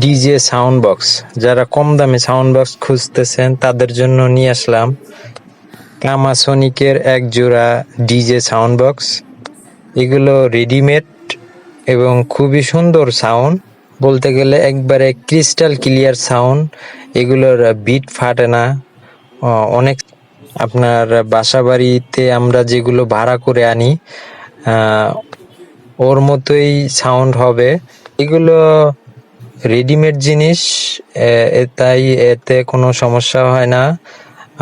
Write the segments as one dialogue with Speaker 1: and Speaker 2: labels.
Speaker 1: DJ sound box যারা কম দামে sound box খুঁজতেছেন, তাদের জন্য নিয়ে আসলাম কামাসনিকের এক জোড়া ডিজে সাউন্ড বক্স এগুলো রেডিমেড এবং খুবই সুন্দর সাউন্ড বলতে গেলে একবারে ক্রিস্টাল ক্লিয়ার সাউন্ড এগুলোর বিট ফাটে না। অনেক আপনার বাসা বাড়িতে আমরা যেগুলো ভাড়া করে আনি ওর মতোই সাউন্ড হবে। এগুলো রেডিমেড জিনিস তাই এতে কোনো সমস্যা হয় না।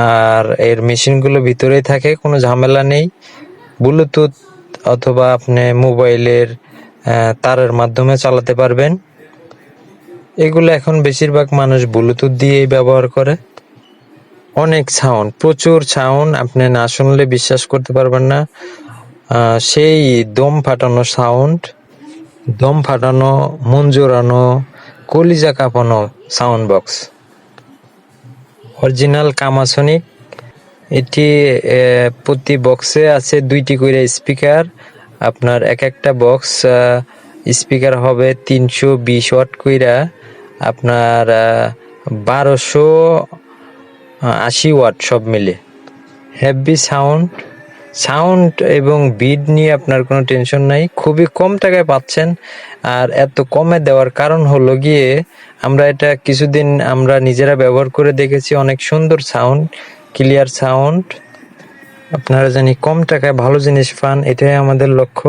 Speaker 1: আর এর মেশিনগুলো ভিতরেই থাকে, কোনো ঝামেলা নেই। ব্লুটুথ অথবা আপনি মোবাইলের তারের মাধ্যমে চালাতে পারবেন। এগুলো এখন বেশিরভাগ মানুষ ব্লুটুথ দিয়েই ব্যবহার করে। অনেক সাউন্ড প্রচুর সাউন্ড আপনি না শুনলে বিশ্বাস করতে পারবেন না। সেই দম ফাটানো সাউন্ড দম ফাটানো, মন জোরানো কলিজা কাঁপানো সাউন্ড বক্স অরিজিনাল কামাসনিক এটি প্রতি বক্সে আছে দুইটি করে স্পিকার আপনার এক একটা বক্স স্পিকার হবে তিনশো বিশ ওয়াট কইরা। আপনার বারোশো আশি ওয়াট সব মিলে। হ্যাভি সাউন্ড সাউন্ড এবং বিড নিয়ে আপনার কোনো টেনশন নাই, খুবই কম টাকায় পাচ্ছেন। আর এত কমে দেওয়ার কারণ হলো গিয়ে, আমরা এটা কিছুদিন আমরা নিজেরা ব্যবহার করে দেখেছি, অনেক সুন্দর সাউন্ড ক্লিয়ার সাউন্ড আপনারা জানি কম টাকায় ভালো জিনিস পান, এটাই আমাদের লক্ষ্য।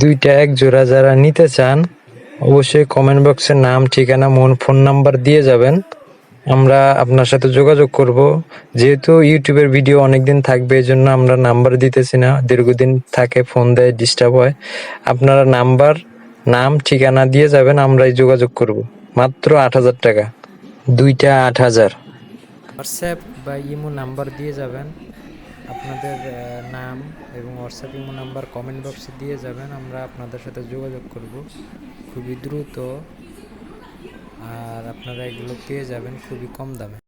Speaker 1: দুইটা এক জোড়া যারা নিতে চান, অবশ্যই কমেন্ট বক্সে নাম, ঠিকানা, মন ফোন নাম্বার দিয়ে যাবেন। আমরা আপনার সাথে যোগাযোগ করব। যেহেতু ইউটিউবের ভিডিও অনেকদিন থাকবে এই জন্য আমরা নাম্বার দিতেছি না। দীর্ঘদিন থাকে ফোন দেয় ডিস্টার্ব হয়। আপনারা নাম্বার নাম, ঠিকানা দিয়ে যাবেন, আমরাই যোগাযোগ করব। মাত্র আট হাজার টাকা। দুইটা আট হাজার। হোয়াটসঅ্যাপ বা ইমো নাম্বার দিয়ে যাবেন। আপনাদের নাম এবং হোয়াটসঅ্যাপ ইমো নাম্বার কমেন্ট বক্সে দিয়ে যাবেন। আমরা আপনাদের সাথে যোগাযোগ করব। খুবই দ্রুত আর আপনারা এগুলো পেয়ে যাবেন খুবই কম দামে।